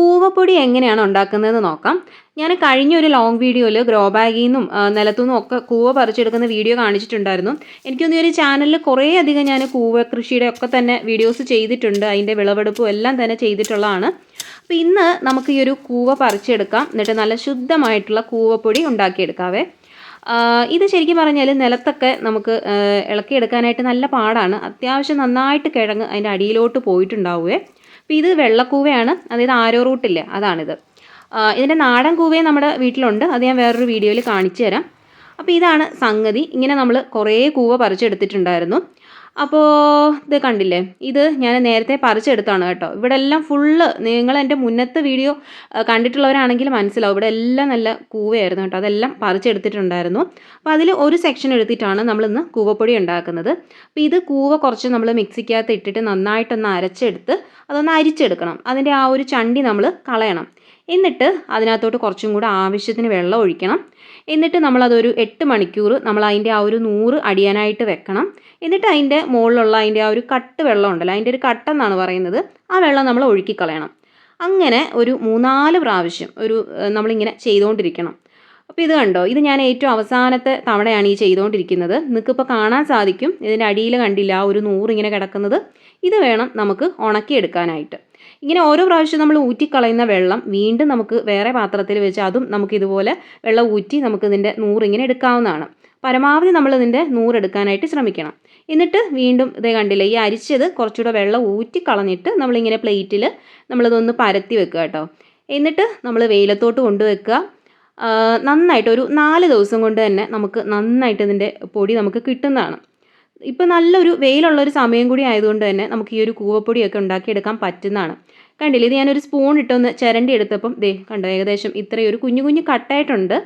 കൂവപ്പൊടി എങ്ങനെയാണ് ഉണ്ടാക്കുന്നതെന്ന് നോക്കാം. ഞാൻ കഴിഞ്ഞ ഒരു ലോങ് വീഡിയോയിൽ ഗ്രോ ബാഗിൽ നിന്നും നിലത്തു നിന്നും ഒക്കെ കൂവ പറിച്ചെടുക്കുന്ന വീഡിയോ കാണിച്ചിട്ടുണ്ടായിരുന്നു. എനിക്കൊന്നും ഈ ഒരു ചാനലിൽ കുറേ അധികം ഞാൻ കൂവ കൃഷിയുടെ ഒക്കെ തന്നെ വീഡിയോസ് ചെയ്തിട്ടുണ്ട്. അതിന്റെ വിളവെടുപ്പും എല്ലാം തന്നെ ചെയ്തിട്ടുള്ളതാണ്. അപ്പോൾ ഇന്ന് നമുക്ക് ഈ ഒരു കൂവ പറിച്ചെടുക്കാം. എന്നിട്ട് നല്ല ശുദ്ധമായിട്ടുള്ള കൂവപ്പൊടി ഉണ്ടാക്കിയെടുക്കാവേ. ഇത് ശരിക്കും പറഞ്ഞാൽ നിലത്തൊക്കെ നമുക്ക് ഇളക്കിയെടുക്കാനായിട്ട് നല്ല പാടാണ്. അത്യാവശ്യം നന്നായിട്ട് കിഴങ്ങ് അതിന്റെ അടിയിലോട്ട് പോയിട്ടുണ്ടാവുമേ അപ്പോൾ ഇത് വെള്ളക്കൂവയാണ്. അതായത് ആരോ റൂട്ടില്ലേ അതാണിത്. ഇതിന്റെ നാടൻ കൂവയും നമ്മുടെ വീട്ടിലുണ്ട്. അത് ഞാൻ വേറൊരു വീഡിയോയിൽ കാണിച്ചു തരാം. അപ്പോൾ ഇതാണ് സംഗതി. ഇങ്ങനെ നമ്മൾ കുറേ കൂവ പറിച്ചെടുത്തിട്ടുണ്ടായിരുന്നു. അപ്പോൾ ഇത് കണ്ടില്ലേ? ഇത് ഞാൻ നേരത്തെ പറിച്ചെടുത്താണ് കേട്ടോ. ഇവിടെ എല്ലാം ഫുള്ള് നിങ്ങൾ എന്റെ മുന്നത്തെ വീഡിയോ കണ്ടിട്ടുള്ളവരാണെങ്കിൽ മനസ്സിലാവും. ഇവിടെ എല്ലാം നല്ല കൂവയായിരുന്നു കേട്ടോ. അതെല്ലാം പറിച്ചെടുത്തിട്ടുണ്ടായിരുന്നു. അപ്പോൾ അതിൽ ഒരു സെക്ഷൻ എടുത്തിട്ടാണ് നമ്മളിന്ന് കൂവപ്പൊടി ഉണ്ടാക്കുന്നത്. അപ്പോൾ ഇത് കൂവ കുറച്ച് നമ്മൾ മിക്സിക്കകത്ത് ഇട്ടിട്ട് നന്നായിട്ടൊന്ന് അരച്ചെടുത്ത് അതൊന്ന് അരിച്ചെടുക്കണം. അതിന്റെ ആ ഒരു ചണ്ടി നമ്മൾ കളയണം. എന്നിട്ട് അതിനകത്തോട്ട് കുറച്ചും കൂടെ ആവശ്യത്തിന് വെള്ളം ഒഴിക്കണം. എന്നിട്ട് നമ്മളതൊരു എട്ട് മണിക്കൂർ നമ്മൾ അതിന്റെ ആ ഒരു നൂറ് അടിയാനായിട്ട് വെക്കണം. എന്നിട്ട് അതിന്റെ മുകളിലുള്ള അതിന്റെ ആ ഒരു കട്ട് വെള്ളം ഉണ്ടല്ലോ അതിന്റെ ഒരു കട്ടെന്നാണ് പറയുന്നത് ആ വെള്ളം നമ്മൾ ഒഴുക്കിക്കളയണം. അങ്ങനെ ഒരു മൂന്നാൽ പ്രാവശ്യം ഒരു നമ്മളിങ്ങനെ ചെയ്തുകൊണ്ടിരിക്കണം അപ്പോൾ ഇത് കണ്ടോ? ഇത് ഞാൻ ഏറ്റവും അവസാനത്തെ തവണയാണ് ഈ ചെയ്തുകൊണ്ടിരിക്കുന്നത് നിങ്ങൾക്കിപ്പോൾ കാണാൻ സാധിക്കും. ഇതിന്റെ അടിയിൽ കണ്ടില്ല ആ ഒരു നൂറിങ്ങനെ കിടക്കുന്നത്? ഇത് വേണം നമുക്ക് ഉണക്കിയെടുക്കാനായിട്ട്. ഇങ്ങനെ ഓരോ പ്രാവശ്യം നമ്മൾ ഊറ്റിക്കളയുന്ന വെള്ളം വീണ്ടും നമുക്ക് വേറെ പാത്രത്തിൽ വെച്ച് അതും നമുക്ക് ഇതുപോലെ വെള്ളം ഊറ്റി നമുക്ക് ഇതിന്റെ നൂറിങ്ങനെ എടുക്കാവുന്നതാണ്. പരമാവധി നമ്മൾ ഇതിന്റെ നൂറെടുക്കാനായിട്ട് ശ്രമിക്കണം. എന്നിട്ട് വീണ്ടും ഇതേ കണ്ടില്ല ഈ അരിച്ചത് കുറച്ചുകൂടെ വെള്ളം ഊറ്റി കളഞ്ഞിട്ട് നമ്മളിങ്ങനെ പ്ലേറ്റിൽ നമ്മളിതൊന്ന് പരത്തി വെക്കുക കേട്ടോ. എന്നിട്ട് നമ്മൾ വെയിലത്തോട്ട് കൊണ്ടുവെക്കുക നന്നായിട്ട് ഒരു നാല് ദിവസം കൊണ്ട് തന്നെ നമുക്ക് നന്നായിട്ട് ഇതിന്റെ പൊടി നമുക്ക് കിട്ടുന്നതാണ്. ഇപ്പം നല്ലൊരു വെയിലുള്ളൊരു സമയം കൂടി ആയതുകൊണ്ട് തന്നെ നമുക്ക് ഈ ഒരു കൂവപ്പൊടിയൊക്കെ ഉണ്ടാക്കിയെടുക്കാൻ പറ്റുന്നതാണ്. കണ്ടില്ലേ? ഇത് ഞാനൊരു സ്പൂൺ ഇട്ടൊന്ന് ചിരണ്ടി എടുത്തപ്പം ദേ കണ്ടോ? ഏകദേശം ഇത്രയും ഒരു കുഞ്ഞു കുഞ്ഞു കട്ടായിട്ടുണ്ട്.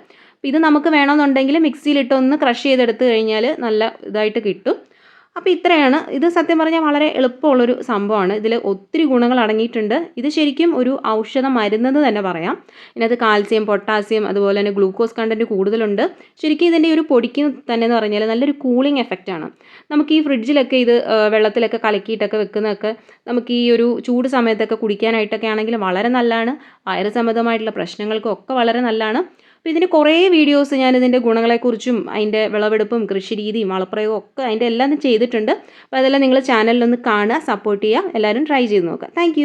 ഇത് നമുക്ക് വേണമെന്നുണ്ടെങ്കിൽ മിക്സിയിലിട്ടൊന്ന് ക്രഷ് ചെയ്തെടുത്ത് കഴിഞ്ഞാൽ നല്ല ഇതായിട്ട് കിട്ടും. അപ്പോൾ ഇത്രയാണ്. ഇത് സത്യം പറഞ്ഞാൽ വളരെ എളുപ്പമുള്ളൊരു സംഭവമാണ്. ഇതിൽ ഒത്തിരി ഗുണങ്ങൾ അടങ്ങിയിട്ടുണ്ട്. ഇത് ശരിക്കും ഒരു ഔഷധ മരുന്നെന്ന് തന്നെ പറയാം. ഇതിനകത്ത് കാൽസ്യം പൊട്ടാസ്യം അതുപോലെ തന്നെ ഗ്ലൂക്കോസ് കണ്ടന്റ് കൂടുതലുണ്ട്. ശരിക്കും ഇതിന്റെ ഒരു പൊടിക്ക് തന്നെ എന്ന് പറഞ്ഞാൽ നല്ലൊരു കൂളിംഗ് എഫക്റ്റാണ് നമുക്ക് ഈ ഫ്രിഡ്ജിലൊക്കെ ഇത് വെള്ളത്തിലൊക്കെ കലക്കിയിട്ടൊക്കെ വെക്കുന്നതൊക്കെ നമുക്ക് ഈ ഒരു ചൂട് സമയത്തൊക്കെ കുടിക്കാനായിട്ടൊക്കെ ആണെങ്കിൽ വളരെ നല്ലതാണ്. വയറ് സംബന്ധമായിട്ടുള്ള പ്രശ്നങ്ങൾക്കും ഒക്കെ വളരെ നല്ലതാണ്. അപ്പോൾ ഇതിന്റെ കുറേ വീഡിയോസ് ഞാൻ ഇതിന്റെ ഗുണങ്ങളെക്കുറിച്ചും അതിന്റെ വിളവെടുപ്പും കൃഷിരീതിയും വളപ്രയോഗവും ഒക്കെ അതിന്റെ എല്ലാം ചെയ്തിട്ടുണ്ട്. അപ്പോൾ അതെല്ലാം നിങ്ങൾ ചാനലിലൊന്ന് കാണുക സപ്പോർട്ട് ചെയ്യുക. എല്ലാവരും ട്രൈ ചെയ്ത് നോക്കുക. താങ്ക്